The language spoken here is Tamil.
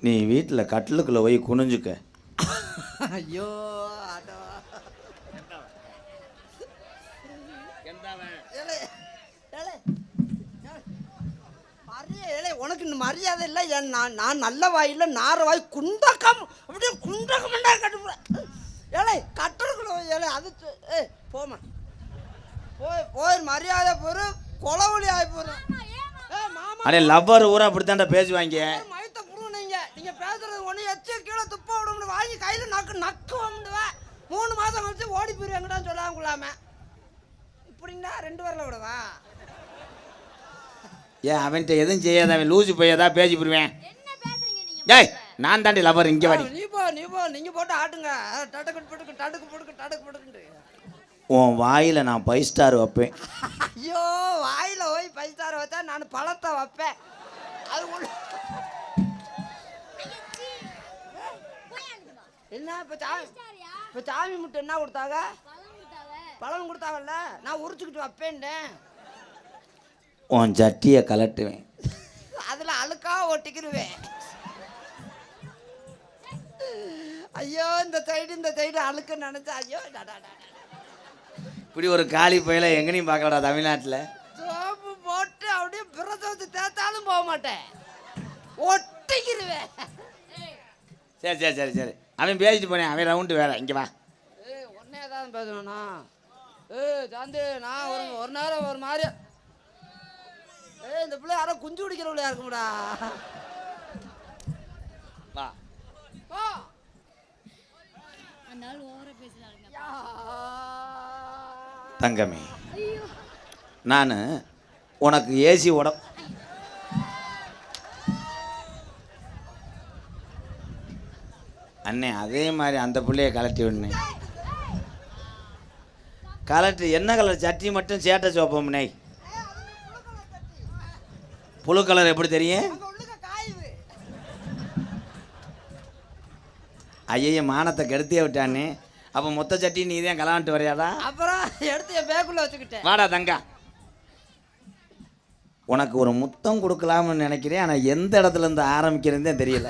நீ வீட்டில் கட்டிலுக்குள்ளே போய் குனிஞ்சுக்க. ஐயோ ஆட்டோ ஏலே, ஏலே, ஏலே. மரியா- ஏலே, உனக்கு இந்த மரியாதை இல்லை. என் நான் நான் நல்ல வாயில் நார வாய் குண்டக்கம் அப்படியே குண்டக்கம்டா கட்டு ஏலே கட்டுறக்குள்ள ஏலே அது து- ஏய் போமா போய் போய் மரியாதை பொறு கொலவழி ஆகி போகிறோம் ஏ மாமா. அடே லவ்வர் ஊரா அப்படித்தான்டா பேசுவாங்க. எச்ச கீழே துப்ப விட முடியும் வாங்கி கையில நக்கு நக்கு விடுவேன் மூணு மாசம் கழிச்சு ஓடி போயிருவாங்கடான்னு சொல்லாம கொள்ளாம. இப்படின்னா ரெண்டு வரல விடவா? ஏன் அவன்கிட்ட எதுவும் செய்யாத அவன் லூசு போய் ஏதாவது பேசி போடுவேன். ஏய் நான் தாண்டி லவ்வர் இங்கே வாடி. நீ போ நீ போ நீங்க போட்டு ஆட்டுங்க. டடக்கு போட்டுக்கு டடுக்கு போட்டுக்கு டடுக்கு போட்டுக்கு உன் வாயில் நான் ஃபைவ் ஸ்டார் வைப்பேன். ஐயோ வாயில போய் பைசார வச்சா நான் பழத்தை வைப்பேன். அது என்ன இப்ப சாமி இப்ப சாமி முட்டை என்ன கொடுத்தாங்க? பழம் கொடுத்தாங்கல்ல? நான் உரிச்சுக்கிட்டு வைப்பேன்டேன் உன் சட்டியை கலட்டுவேன். அதுல அழுக்கா ஒட்டிக்கிருவேன். ஐயோ இந்த சைடு இந்த சைடு அழுக்கு நினைச்சா ஐயோ. இப்படி ஒரு காலி பயில எங்கேயும் பார்க்கலடா தமிழ்நாட்டில்? சோப்பு போட்டு அப்படியே பிரசவத்து தேத்தாலும் போக மாட்டேன். ஒட்டிக்கிருவேன். சரி சரி சரி சரி. அவன் பேசிட்டு போனேன். அவன் ரவுண்டு வேற. இங்கே வா. உடனே ஏதாவது பேசணும்னா? ஏய் சாந்தி நான் ஒரு ஒரு நேரம் ஒரு மாதிரி. ஏய் இந்த பிள்ளை யாரோ குஞ்சு குடிக்கிற பிள்ளையா இருக்கும்டா. வா. யா. தங்கமே நான் உனக்கு ஏசி உட அண்ணே அதே மாதிரி அந்த புள்ளைய கலட்டி விடனே. கலட்டி என்ன கலர்? சட்டி மட்டும் சேட்டை சோப்பம்னே. புழு கலர் எப்படி தெரியும்? ஐயைய மானத்தை கெடுத்தே விட்டானே. அப்போ மொத்த சட்டி நீ தான் கலான்ட்டு வரையாடா? அப்புறம் எடுத்து என் பேக்குள்ள வச்சுக்கிட்டேன். வாடா தங்கா. உனக்கு ஒரு முத்தம் கொடுக்கலாம்னு நினைக்கிறேன் ஆனால் எந்த இடத்துல இருந்து ஆரம்பிக்கிறதுனே தெரியல.